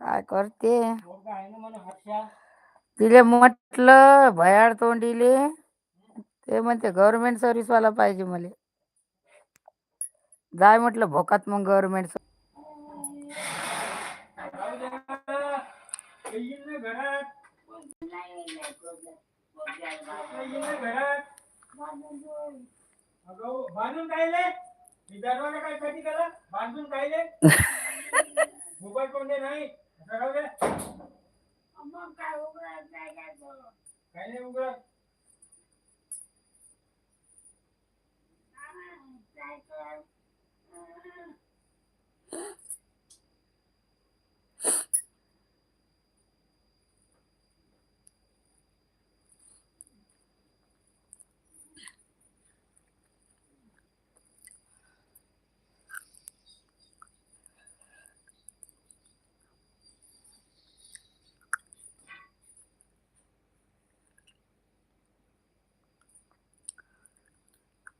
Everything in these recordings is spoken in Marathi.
काय करते? तिले म्हटलं भयाड तोंडीले. ते म्हणते गव्हर्नमेंट सर्व्हिस वाला पाहिजे मला. जाय म्हटलं भोकात मग गव्हर्नमेंट सर्व्हिस. काय साठी केला? बांधून कायले मोबाईल कोणते नाही? राहू दे. काय नाही उघडत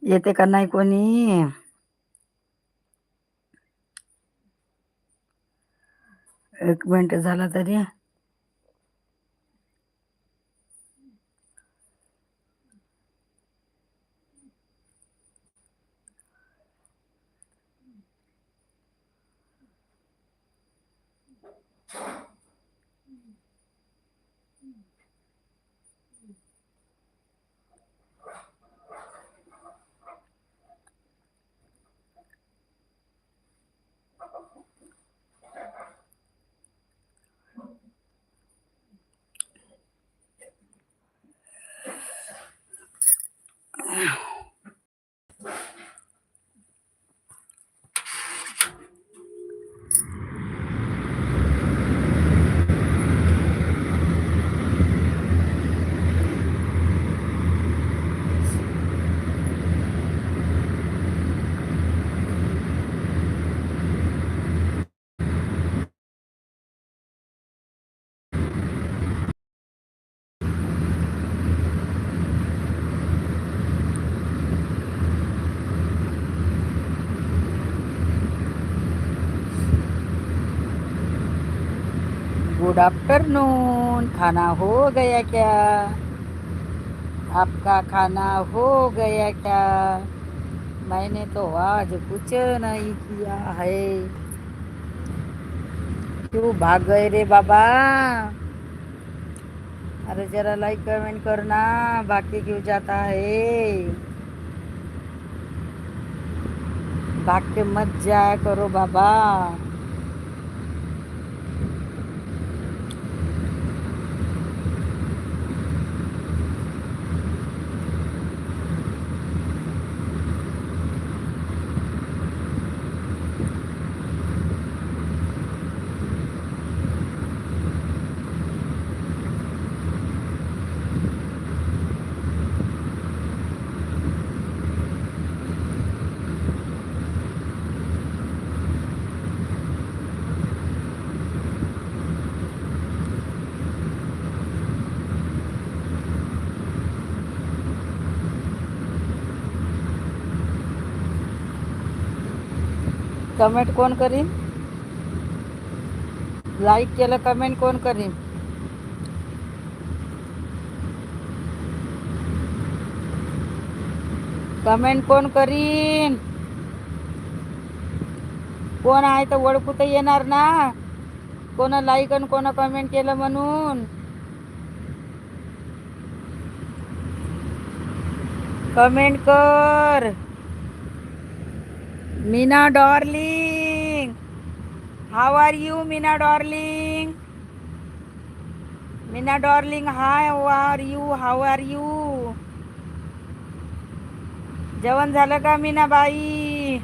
येते का नाही कोणी? एक मिनिट झाला तरी. गुड आफ्टरनून खाना हो गया क्या? आपका खाना हो गया क्या? मैंने तो आज कुछ नहीं किया है। क्यों भाग गए रे बाबा? अरे जरा लाइक कमेंट करना। बाकी क्यों जाता है? भाग के मत जाया करो बाबा। कमेंट कोण करीन? लाईक केलं कमेंट कोण करीन? कमेंट कोण करीन? कोण आहे तर ओळखू तर येणार ना. कोण लाईक आणि कोण कमेंट केलं म्हणून. कमेंट कर. Meena darling. How are you Meena darling? Meena darling hi are you how are you जेवण झालं का मीना बाई?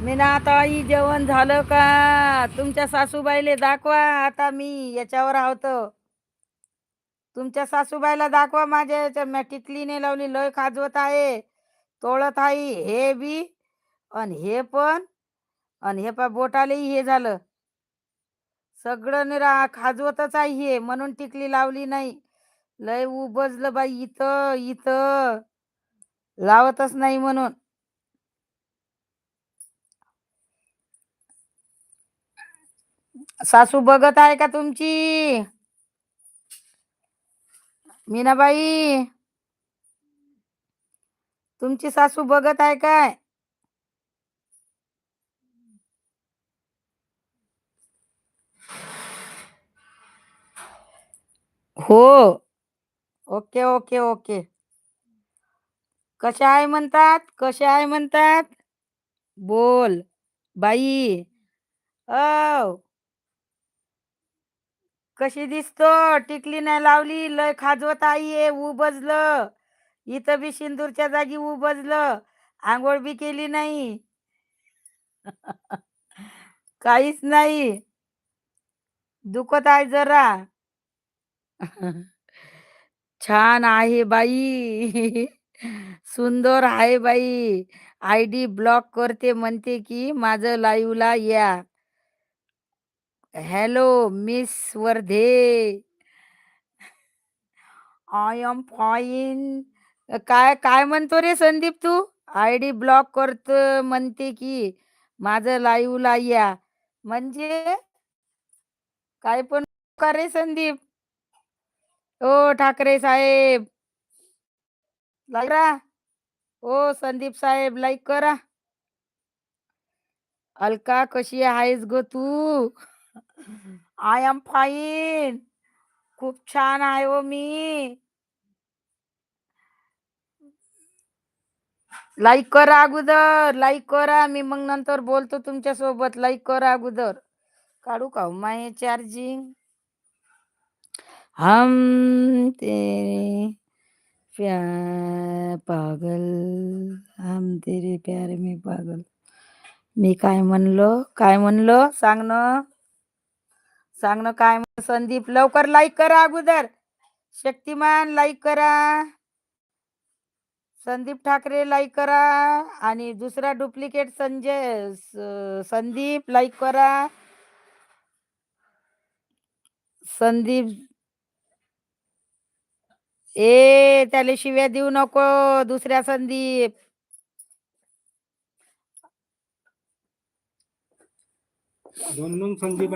मीना ताई जेवण झालं का? तुमच्या सासूबाईले दाखवा आता मी याच्यावर आहोत. तुमच्या सासूबाईला दाखवा माझ्या याच्या म्या टिकलीने लावली लय खाजवत आहे. तोळत आहे हे बी आणि हे पण आणि हे पा बोटालेही हे झालं. सगळं निरा खाजवतच आहे हे म्हणून टिकली लावली नाही. लय उबजलं बाई इथं इथं. लावतच नाही म्हणून. सासू बघत आहे का तुमची? मीनाबाई? तुमची सासू बघत आहे काय? हो. Okay okay okay. कशा आहे म्हणतात? कशा आहे म्हणतात? बोल. बाई. औ. कशी दिसतो? टिकली नाही लावली. लय खाजवत आई आहे. उबजलं इथं बी सिंदूरच्या जागी उभजलं. आंघोळ बी केली नाही. काहीच नाही. दुखत आहे जरा. छान आहे बाई. सुंदर आहे बाई. आय डी ब्लॉक करते म्हणते की माझं लाईव्हला या. Hello miss Wardhe. I am fine काय काय म्हणतो रे संदीप तू? आय डी ब्लॉक करत म्हणते की माझं लाईव्हला या. म्हणजे? काय पण का रे संदीप? ओ ठाकरे साहेब. लाईक करा. ओ संदीप साहेब लाईक करा. अलका कशी आहेस ग तू? आय एम फाईन खूप छान आहे हो मी. लाईक करा अगोदर लाईक करा. मी मग नंतर बोलतो तुमच्यासोबत लाईक करा अगोदर. काढू का हो? माय चार्जिंग हम तेरे प्यार पागल. हम तेरे प्यार में पागल. मी काय म्हणलो? काय म्हणलो? सांग ना. सांग ना काय संदीप लवकर लाईक करा अगोदर. शक्तिमान लाईक करा. संदीप ठाकरे लाईक करा आणि दुसरा डुप्लिकेट संजय संदीप लाईक करा. संदीप ए त्याला शिव्या देऊ नको दुसऱ्या संदीप. दोन दोन संदीप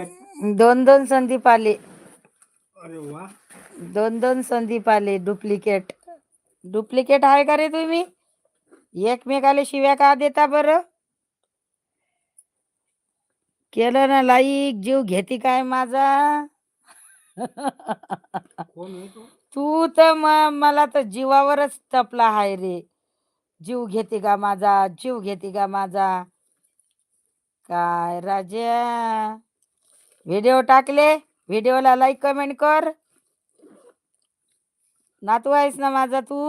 दोन दोन संदीप आले. अरे वा. दोन दोन संदीप आले डुप्लिकेट डुप्लिकेट आहे का रे तुम्ही? एकमेकाला शिव्या का देता बरं? केलं ना लाईक जीव घेते काय माझा? तो? तू तर म- मला तर जीवावरच तपला आहे रे. जीव घेते का माझा? जीव घेते का माझा? काय राजा? व्हिडिओ टाकले? व्हिडिओला लाईक कमेंट कर. नातू आहेस ना माझा तू?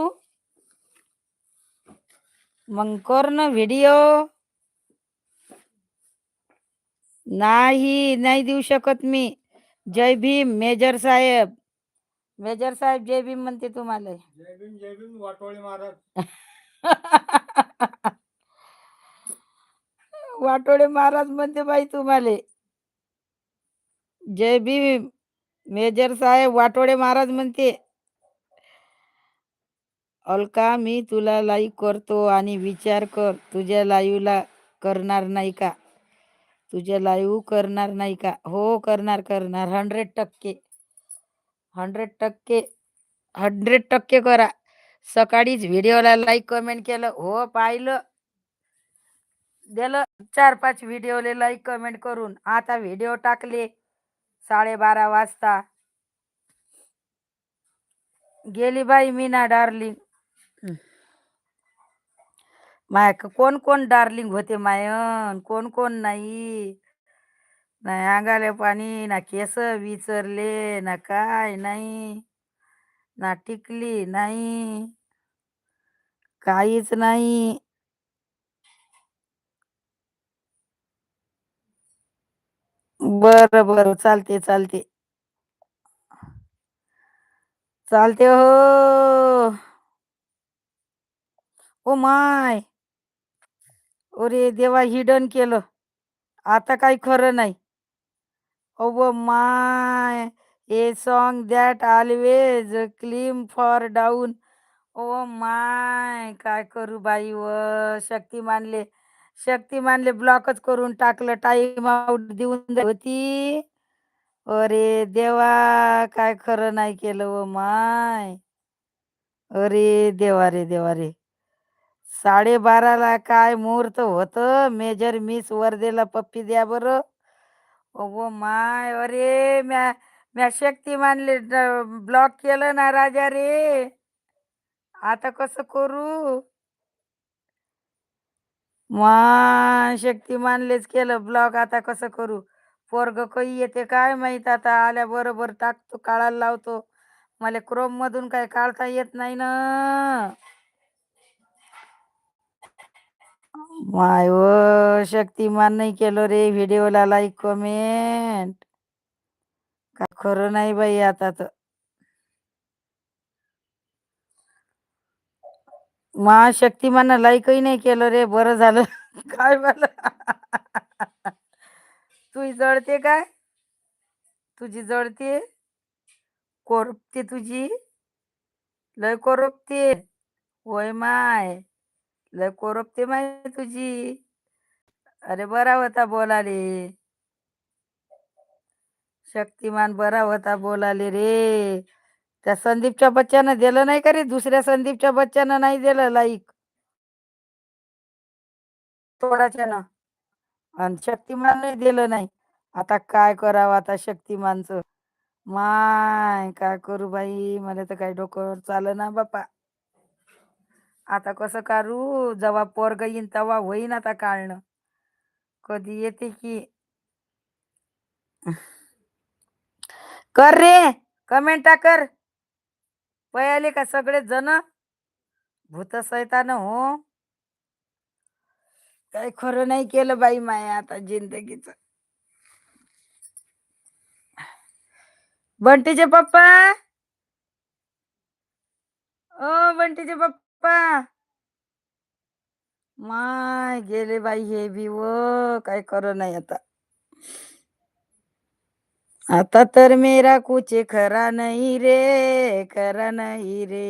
मग कर ना व्हिडिओ नाही नाही देऊ शकत मी. जय भीम मेजर साहेब. मेजर साहेब जय भीम म्हणते तुम्हाला. जय भीम जय भीम वाटोळे महाराज. वाटोडे महाराज म्हणते बाई तुम्हाला. जय भीम मेजर साहेब वाटोडे महाराज म्हणते. अलका मी तुला लाईक करतो आणि विचार कर तुझ्या लाईव्हला करणार नाही का? तुझ्या लाईव्ह करणार नाही का? हो करणार करणार. हंड्रेड टक्के. हंड्रेड टक्के. हंड्रेड टक्के करा. सकाळीच व्हिडिओला लाईक कमेंट केलं. हो पाहिलं. दिलं. चार पाच व्हिडिओले लाईक कमेंट करून. आता व्हिडिओ टाकले. साडेबारा वाजता. गेली बाई मीना डार्लिंग माय कोण कोण डार्लिंग होते मायन कोण कोण नाही? नाही अंगाले पाणी ना केस विचरले ना काय नाही? ना टिकली नाही? काहीच नाही? बर बर. चालते चालते. चालते हो. Oh my. अरे देवा हिडन केलं. आता काही खरं नाही. ओ my a song that always claim for down oh my काय करू बाई व? शक्ती मानले शक्ती मानले ब्लॉकच करून टाकलं टाईम आउट देऊन होती. अरे देवा काय खरं नाही केलं व माय. अरे देवा रे देवा रे. साडेबाराला काय मुहूर्त होतं? मेजर मिस वर्देला पप्पी द्या बरं. अगो माय अरे म्या म्या शक्ती मानले ब्लॉक केलं ना राजा रे. आता कसं करू? मा शक्तिमानलेच केलं ब्लॉक आता कसं करू? पोरग काही येते काय माहीत? आता आल्या बरोबर टाकतो काढायला लावतो. मला क्रोम मधून काय काढता येत नाही ना. माय व शक्तिमान नाही केलं रे व्हिडिओला लाईक कमेंट का खरं नाही बाई आता तर. मा शक्तिमान लाईकही नाही केलं रे बरं झालं. काय मला तुझी जळते काय? तुझी जळते? कोरपते तुझी? लय कोरपते. होय माय. लय कोरपते माहिती तुझी. अरे बरा होता बोलाले. शक्तिमान बरा होता बोलाले रे. त्या संदीपच्या बच्च्यानं दिलं नाही का रे? दुसऱ्या संदीपच्या बच्च्यानं नाही दिलं लाईक थोडाच्यानं आणि शक्तिमान नाही दिलं नाही. आता काय करावं आता शक्तिमानचं? माय काय करू बाई? मला तर काही डोकं चाल ना बापा. आता कसं करू? जेव्हा पोरग येईन तेव्हा होईन आता काढणं. कधी येते की? कर रे कमेंटा कर. पयाले का सगळे जण? भूत सैतान हो. काही खरं नाही केलं बाई माया आता जिंदगीच. बंटीचे पप्पा? ओ बंटीचे पप्पा. माय गेले बाई हे बी व काय कर नाही आता. आता तर मेरा कुचे खरा नाही रे खरा नाही रे.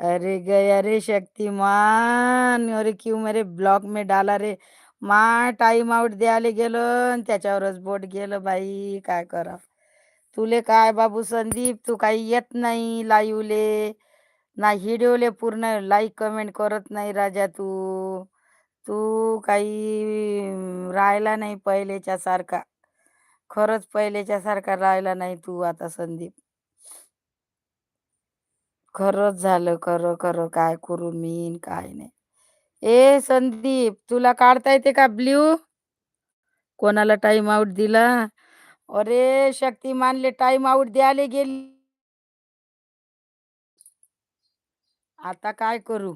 अरे गया रे शक्तिमान अरे क्यू मेरे ब्लॉक में डाला रे. मा टाइम आउट द्यायला गेलो त्याच्यावरच बोट गेलं बाई काय करा तुले काय बाबू संदीप तू काही येत नाही लाईवले. ना व्हिडिओले पूर्ण लाईक कमेंट करत नाही राजा तू. तू काही राहिला नाही पहिलेच्या सारखा. खरंच पहिलेच्या सारखा राहिला नाही तू आता संदीप. खरंच झालं खरं खरं काय करू मी काय नाही. ए संदीप तुला काढता येते का ब्ल्यू? कोणाला टाइम आउट दिला? अरे शक्तिमानले टाइम आउट द्यायला गेली. आता काय करू?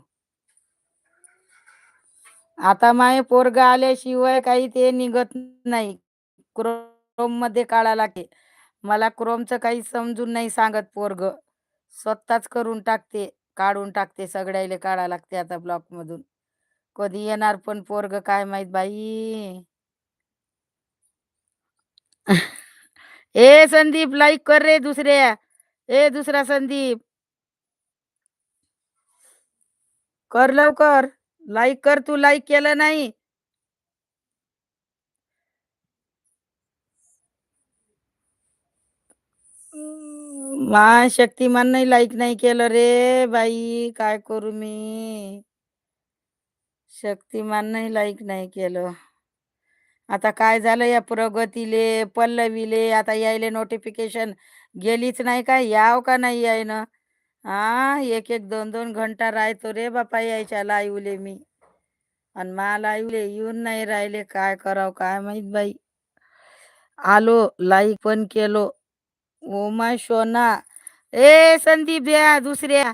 आता माय पोरग आल्याशिवाय काही ते निघत नाही. क्रोममध्ये काढा लागते. मला क्रोमचं काही समजून नाही सांगत पोरग. स्वतःच करून टाकते काढून टाकते सगळ्याला काढा लागते आता ब्लॉक मधून कधी येणार पण पोरग काय माहीत बाई? ए संदीप लाईक कर रे दुसऱ्या. ए दुसरा संदीप. कर लवकर. लाईक कर तू लाईक केलं नाही. मा शक्तिमान नाही लाईक नाही केलं रे बाई. काय करू मी? शक्तिमान नाही लाईक नाही केलं. आता काय झालं या प्रगतीले पल्लवीले? आता यायले नोटिफिकेशन गेलीच नाही का? याव का नाही यायनं? हा एक एक दोन दोन घंटा राहतो रे बापा यायच्या लाईवले मी. आणि मा लाईवले येऊन नाही राहिले काय करावं काय माहीत बाई. आलो लाईक पण केलो. ओ माय शोना ए संदीप या दुसऱ्या.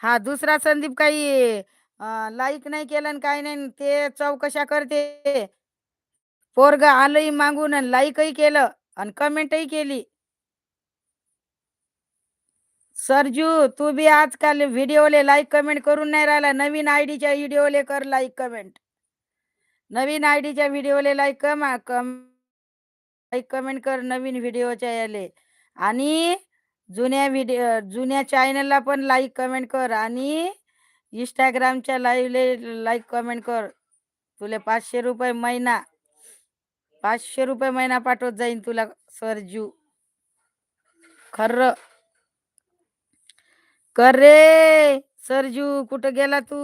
हा दुसरा संदीप काही लाईक नाही केलं आणि काही नाही ते चौकशा करते. पोरग आलंही मागून आणि लाईकही केलं आणि कमेंटही केली. सरजू तू बी आजकाल व्हिडिओले लाईक कमेंट करून नाही राहिला. नवीन आयडीच्या व्हिडिओले कर लाईक कमेंट नवीन आयडीच्या व्हिडिओले लाईक कमा कम लाईक कमेंट कर नवीन व्हिडिओच्या याले. आणि जुन्या व्हिडिओ जुन्या चॅनलला पण लाईक कमेंट कर आणि इंस्टाग्रामच्या लाईव्हले लाईक कमेंट कर. तुला पाचशे रुपये महिना पाचशे रुपये महिना पाठवत जाईन तुला सरजू. खर्र कर रे सरजू कुठं गेला तू?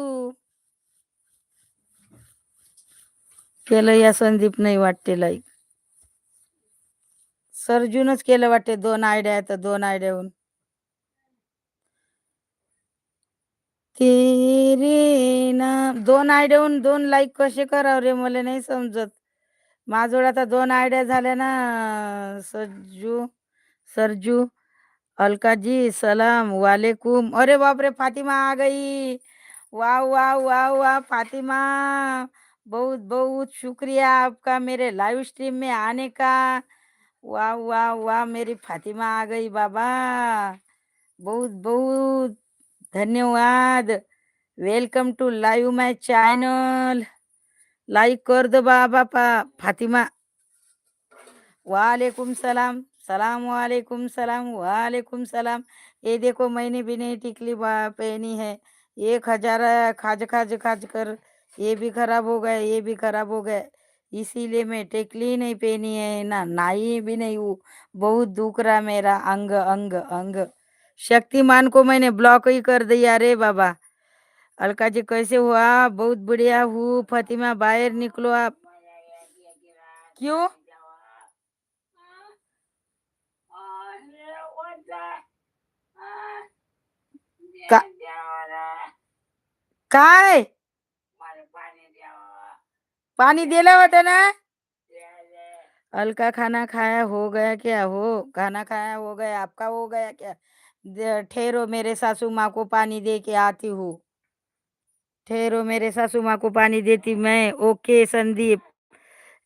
केलं या संदीप नाही वाटते लाईक सरजूनच केलं वाटते दोन आयडिया तर दोन आयडियाहून. तेरे ना दोन आयडियाहून दोन लाईक कसे करावं रे मला नाही समजत. माझोड आता दोन आयडिया झाल्या ना सरजू सरजू. अलकाजी सलाम वालेकुम। अरे बाप रे, फातिमा आ गई। वाह वाह वाह वाह, फातिमा। बहुत बहुत शुक्रिया आपका मेरे लाइव स्ट्रीम में आने का। वाह वाह वाह, मेरी फातिमा आ गई बाबा। बहुत बहुत धन्यवाद। Welcome to live my channel like कर दो बाबा पा, फातिमा। वालेकुम सलाम। सलाम वालेकुम सलाम वालेकुम सलाम। ये देखो मैंने भी नहीं टिकली पहनी है। एक हज़ार खाज खाज खाज कर, ये भी खराब हो गया, ये भी खराब हो गया। इसीलिए मैं टिकली नहीं पहनी है, ना नाई भी नहीं हूँ। बहुत दुख रहा मेरा, अंग अंग अंग। शक्तिमान को मैंने ब्लॉक ही कर दिया रे बाबा। अलका जी कैसे हुआ? बहुत बढ़िया हूँ। फतिमा बाहर निकलो आप। क्यों? का पानी होता ना हल्का खाना खाया हो गया क्या हो? खाना खाया हो गया, आपका हो गया क्या? दे- ठहरो मेरे सासू माँ को पानी दे के आती हूँ। ठहरो मेरे सासू माँ को पानी देती मैं। ओके, संदीप।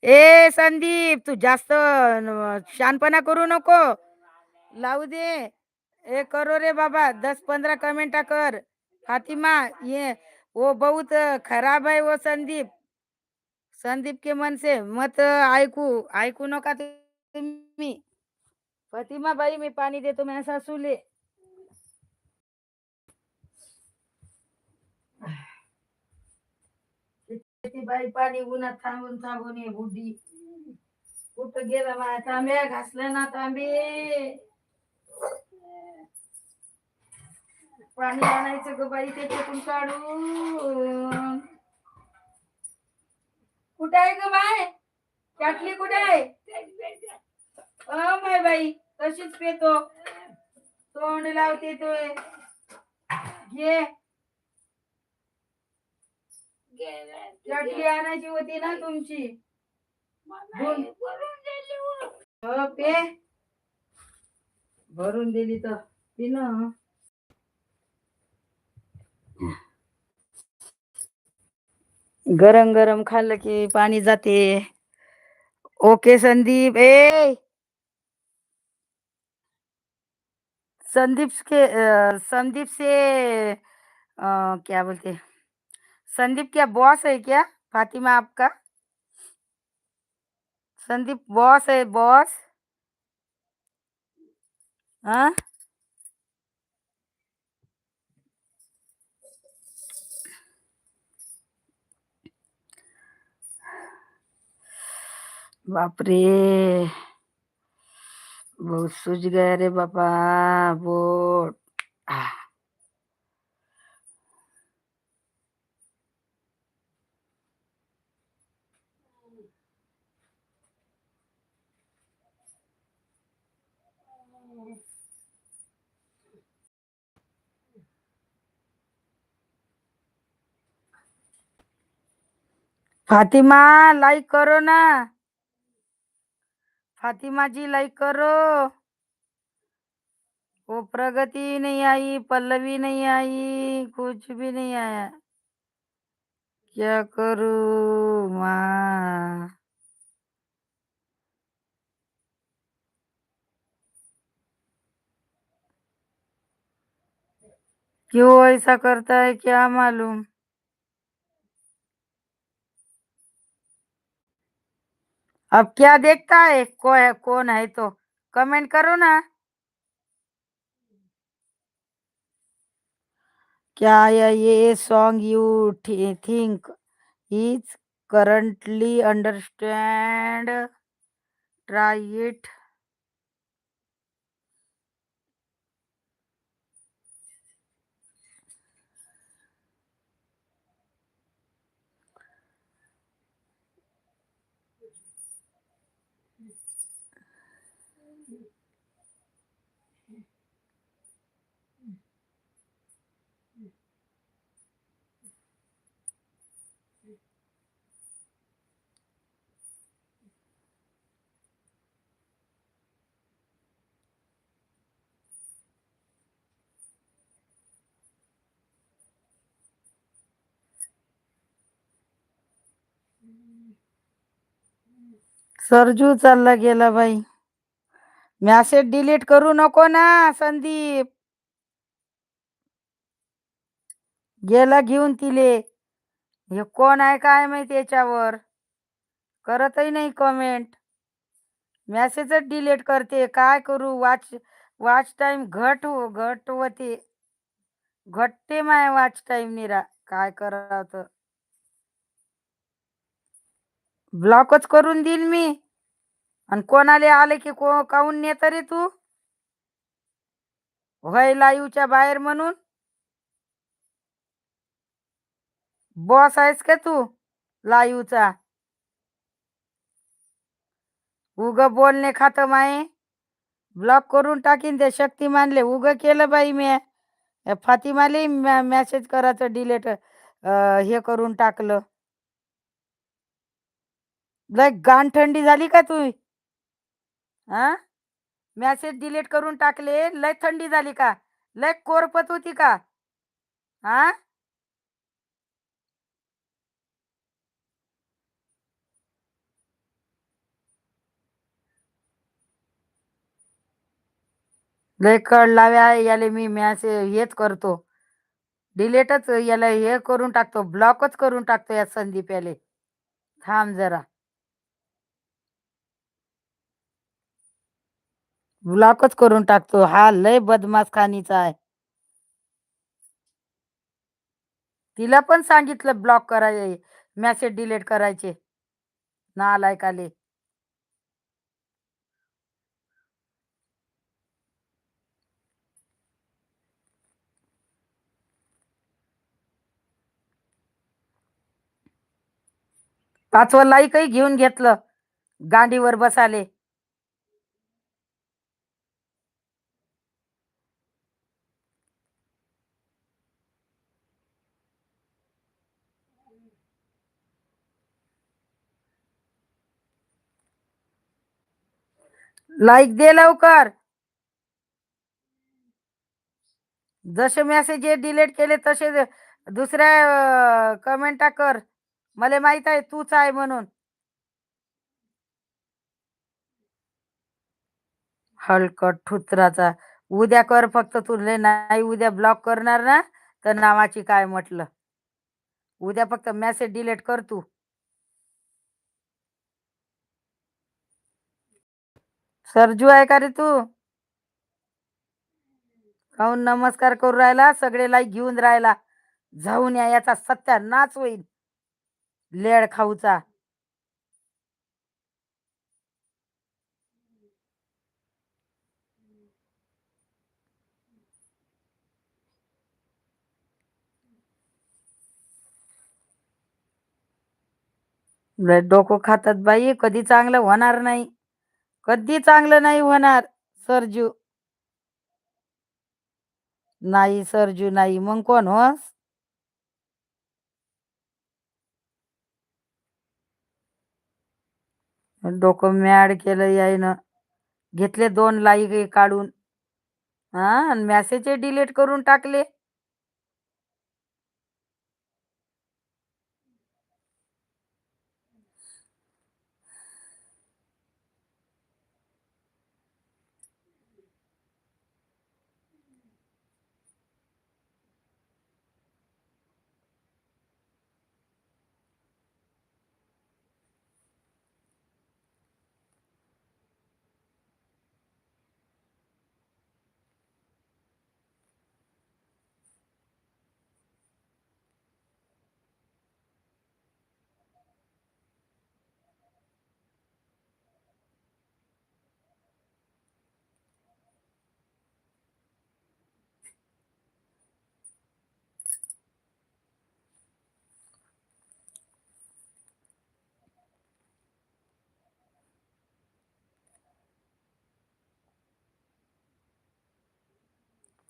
ए, संदीप, तू जास्त न- शहाणपणा करू नको। लावू दे। ए करो रे बाबा दस पंद्रह कमेंटा कर. फातिमा ये वो बहुत खराब है वो संदीप. संदीप के मन से मत ऐकू ऐकू नका तुम्ही. फातिमा बाई मी पाणी देतो माझ्या सासूले. ती बाई पाणी उन्हात थांबून थांबून ये बुढी. कुठं गेला माझ्या तांब्या? घासला ना तांबे. पाणी आणायचं ग बाई त्याच्यातून काढून. कुठे आहे ग बाय त्यातली कुठे आहे? अ माय बाई तशीच पेतो. तोंड लावते तो. घे. चटली आणायची होती ना तुमची. पे. भरून दिली तर. पी गरम गरम खाल्लं की पाणी जाते. ओके संदीप. ए! संदीप के संदीप से अ, क्या बोलते? संदीप क्या बॉस है क्या? फातिमा आपका? संदीप बॉस है बॉस? हाँ? बाप रे बहुत सूझ गया रे बापा. बहुत फातिमा लाइक करो ना. फातिमा जी लाइक करो। वो प्रगति नहीं आई, पल्लवी नहीं आई, कुछ भी नहीं आया। क्या करूँ माँ? क्यों ऐसा करता है, क्या मालूम? अब क्या देखता है? को है कौन है तो कमेंट करो ना। क्या ये song you think is currently understand try it Sarju चालला गेला बाई. मॅसेज डिलीट करू नको ना संदीप. गेला घेऊन तिले. हे कोण आहे काय माहिती याच्यावर? करतही नाही कमेंट मॅसेजच डिलीट करते. काय करू? वाच वाच टाईम घट हो घट होते. घटते माय वाच टाईम निरा. काय करावं तर? ब्लॉकच करून देईन मी. आणि कोणाले आले की को काऊन नेत रे तू? होय लाईव्हच्या बाहेर म्हणून? बॉस आहेस का तू? लाईव्हचा उग बोलणे खात माये. ब्लॉक करून टाकीन ते शक्तिमानले. उग केलं बाई मी. फातिमाले मॅसेज करायचं डिलेट हे करून टाकलं. लय गाण थंडी झाली का तू? हा मॅसेज डिलीट करून टाकले लय थंडी झाली का? लय कोरपत होती का? हा लय कळ लाव्या याले मी मॅसेज हेच करतो. डिलेटच याला हे करून टाकतो ब्लॉकच करून टाकतो या संदीप याले. थांब जरा. ब्लॉकच करून टाकतो. हा लय बदमाश खानीचा आहे. तिला पण सांगितलं ब्लॉक करायचे मॅसेज डिलीट करायचे. ना नालायकाले पाचवं लाईकही घेऊन घेतलं. गांडीवर बसाले. लाईक दे लवकर. जसे मेसेज डिलीट केले तसे दुसऱ्या कमेंटा कर. मला माहीत आहे तूच आहे म्हणून. हलकट ठुत्राचा. उद्या कर फक्त तुले नाही उद्या ब्लॉक करणार ना? तर नावाची काय म्हटलं? उद्या फक्त मेसेज डिलीट कर तू. सरजू आहे का रे तू? काहून नमस्कार करू राहिला? सगळे घेऊन राहिला. जाऊन या याचा सत्यानाश होईल. लेड खाऊचा. डोकं खातात बाई कधी चांगलं होणार नाही. कधी चांगलं नाही होणार सरजू. नाही सरजू नाही. मग कोण होस डोकं मॅड केलं यायनं. घेतले दोन लाईक काढून. हा आणि डिलीट करून टाकले.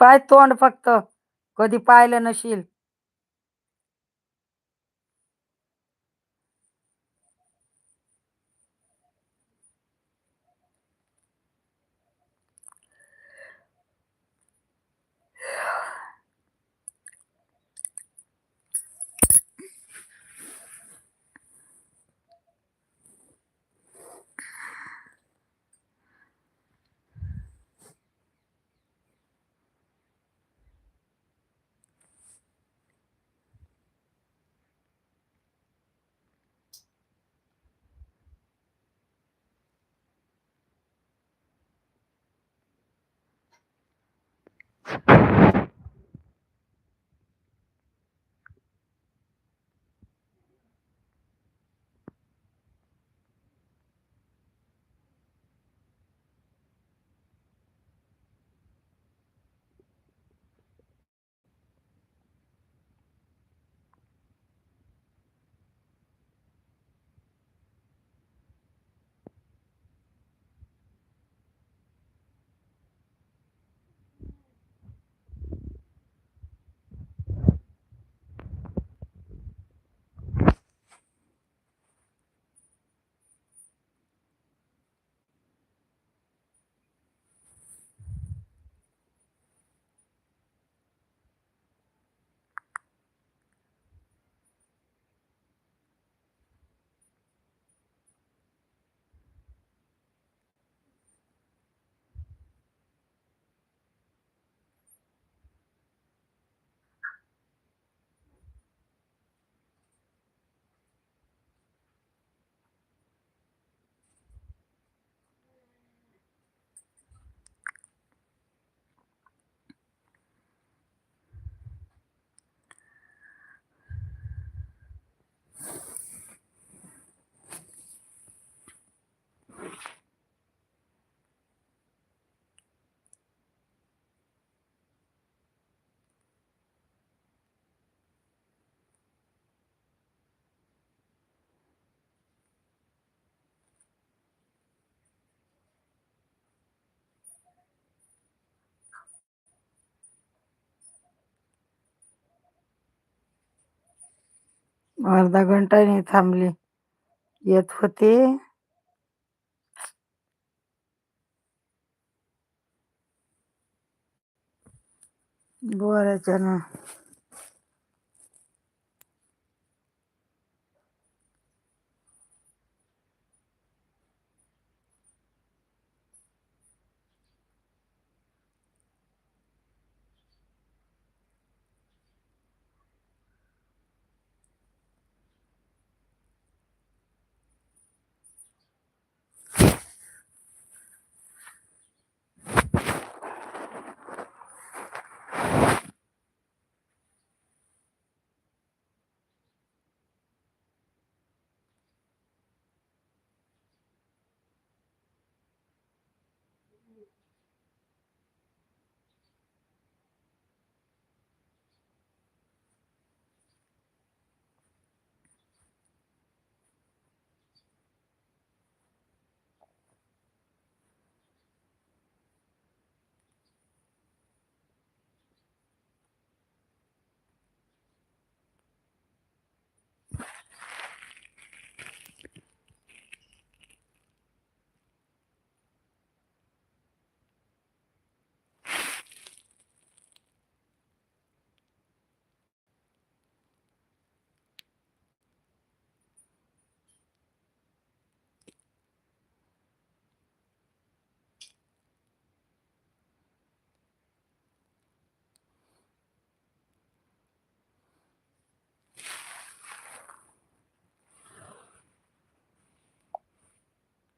पाय तोंड फक्त. कधी पाहिलं नशील. अर्धा घंटा नाही थांबली. येत होते. बोरायच्या ना